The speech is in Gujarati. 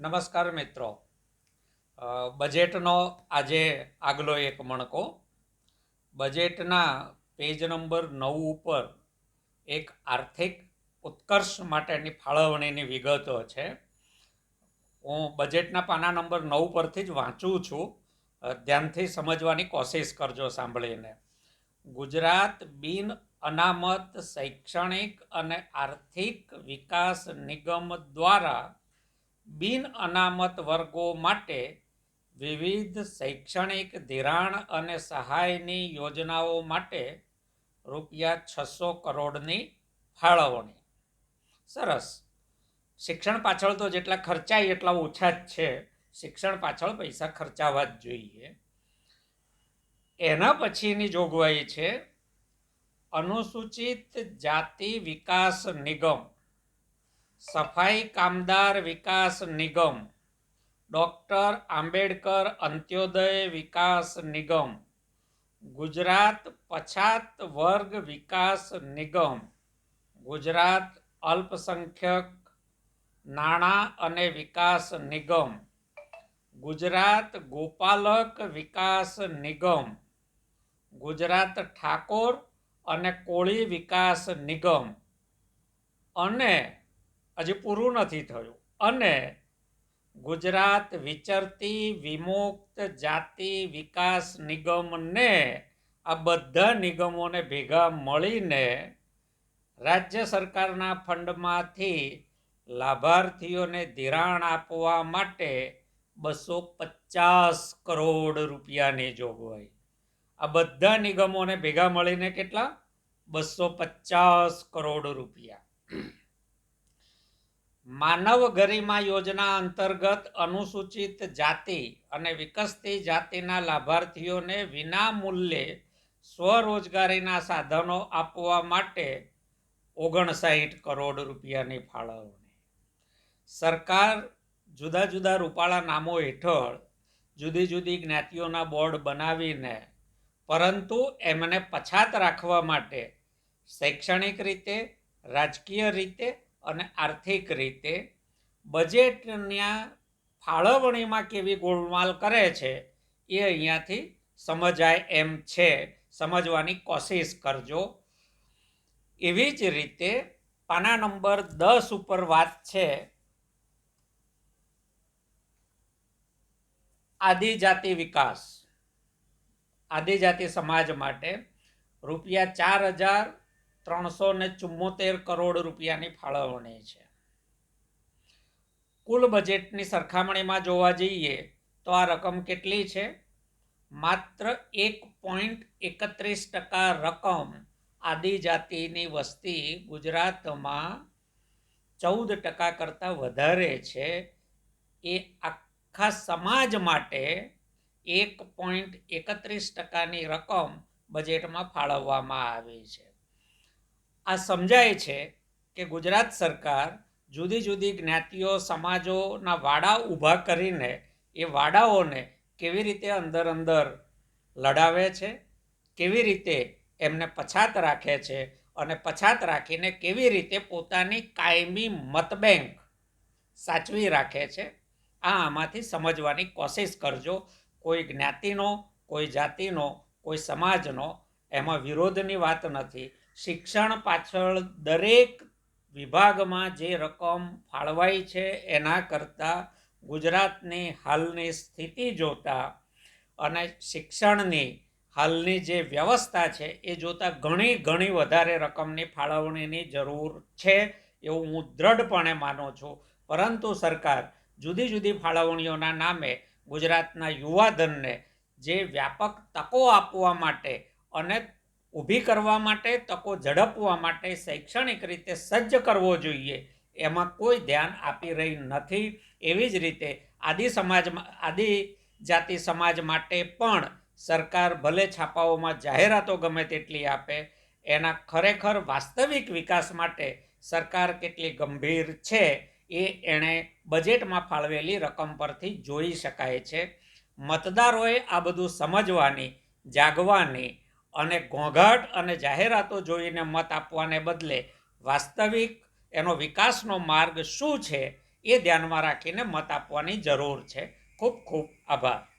નમસ્કાર મિત્રો. બજેટનો આજે આગલો એક મણકો. બજેટના પેજ નંબર નવ ઉપર એક આર્થિક ઉત્કર્ષ માટેની ફાળવણીની વિગતો છે. હું બજેટના પાના નંબર નવ પરથી જ વાંચું છું. ધ્યાનથી સમજવાની કોશિશ કરજો સાંભળીને. ગુજરાત બિન અનામત શૈક્ષણિક અને આર્થિક વિકાસ નિગમ દ્વારા બિન અનામત વર્ગો માટે વિવિધ શૈક્ષણિક ધિરાણ અને સહાયની યોજનાઓ માટે રૂપિયા છસો કરોડની ફાળવણી. સરસ. શિક્ષણ પાછળ તો જેટલા ખર્ચાય એટલા ઓછા જ છે. શિક્ષણ પાછળ પૈસા ખર્ચાવા જ જોઈએ. એના પછીની જોગવાઈ છે અનુસૂચિત જાતિ વિકાસ નિગમ. સફાઈ કામદાર વિકાસ નિગમ, ડૉક્ટર આંબેડકર અંત્યોદય વિકાસ નિગમ, ગુજરાત પછાત વર્ગ વિકાસ નિગમ, ગુજરાત અલ્પસંખ્યક નાણાં અને વિકાસ નિગમ, ગુજરાત ગોપાલક વિકાસ નિગમ, ગુજરાત ઠાકોર અને કોળી વિકાસ નિગમ અને હજી પૂરું નથી થયું. અને ગુજરાત વિચરતી વિમુક્ત જાતિ વિકાસ નિગમને આ બધા નિગમોને ભેગા મળીને રાજ્ય સરકારના ફંડમાંથી લાભાર્થીઓને ધિરાણ આપવા માટે બસો પચાસ કરોડ રૂપિયાની જોગવાઈ. આ બધા નિગમોને ભેગા મળીને કેટલા? બસો પચાસ કરોડ રૂપિયા. માનવ ગરિમા યોજના અંતર્ગત અનુસૂચિત જાતિ અને વિકસતી જાતિના લાભાર્થીઓને વિના મૂલ્યે સ્વરોજગારીના સાધનો આપવા માટે ઓગણસાઠ કરોડ રૂપિયાની ફાળવણી. સરકાર જુદા જુદા રૂપાળા નામો હેઠળ જુદી જુદી જ્ઞાતિઓના બોર્ડ બનાવીને, પરંતુ એમને પછાત રાખવા માટે શૈક્ષણિક રીતે, રાજકીય રીતે અને આર્થિક રીતે બજેટના ફાળવણીમાં કેવી ગોળમાલ કરે છે, એ અહીંયાથી સમજાય એમ છે. સમજવાની કોશિશ કરજો. એવી જ રીતે પાના નંબર દસ ઉપર વાત છે. આદિજાતિ વિકાસ. આદિજાતિ સમાજ માટે રૂપિયા ચાર હજાર ત્રણસો ને ચુમ્મોતેર કરોડ રૂપિયાની ફાળવણી છે. કુલ બજેટની સરખામણીમાં જોવા જઈએ તો આ રકમ કેટલી છે? માત્ર એક પોઈન્ટ એકત્રીસ ટકા રકમ આદિજાતિની વસ્તી ગુજરાતમાં ચૌદ ટકા કરતાં વધારે છે. એ આખા સમાજ માટે એક પોઈન્ટ એકત્રીસ ટકાની રકમ બજેટમાં ફાળવવામાં આવી છે. આ સમજાય છે કે ગુજરાત સરકાર જુદી જુદી જ્ઞાતિઓ, સમાજોના વાડા ઊભા કરીને એ વાડાઓને કેવી રીતે અંદર અંદર લડાવે છે, કેવી રીતે એમને પછાત રાખે છે અને પછાત રાખીને કેવી રીતે પોતાની કાયમી મતબેંક સાચવી રાખે છે, આ આમાંથી સમજવાની કોશિશ કરજો. કોઈ જ્ઞાતિનો, કોઈ જાતિનો, કોઈ સમાજનો એમાં વિરોધની વાત નથી. શિક્ષણ પાછળ દરેક વિભાગમાં જે રકમ ફાળવાઈ છે, એના કરતાં ગુજરાતની હાલની સ્થિતિ જોતા અને શિક્ષણની હાલની જે વ્યવસ્થા છે, એ જોતાં ઘણી ઘણી વધારે રકમની ફાળવણીની જરૂર છે એવું હું દ્રઢપણે માનું છું. પરંતુ સરકાર જુદી જુદી ફાળવણીઓના નામે ગુજરાતના યુવાધનને જે વ્યાપક તકો આપવા માટે અને ઊભી કરવા માટે, તકો ઝડપવા માટે શૈક્ષણિક રીતે સજ્જ કરવો જોઈએ. એમાં કોઈ ધ્યાન આપી રહી નથી. એવી જ રીતે આદિ સમાજમાં આદિજાતિ સમાજ માટે પણ સરકાર ભલે છાપાઓમાં જાહેરાતો ગમે તેટલી આપે, એના ખરેખર વાસ્તવિક વિકાસ માટે સરકાર કેટલી ગંભીર છે એ એણે બજેટમાં ફાળવેલી રકમ પરથી જોઈ શકાય છે. મતદારોએ આ બધું સમજવાની, જાગવાની અને ઘોંઘાટ અને જાહેરાતો જોઈને મત આપવાને બદલે વાસ્તવિક એનો વિકાસનો માર્ગ શું છે એ ધ્યાનમાં રાખીને મત આપવાની જરૂર છે. ખૂબ ખૂબ આભાર.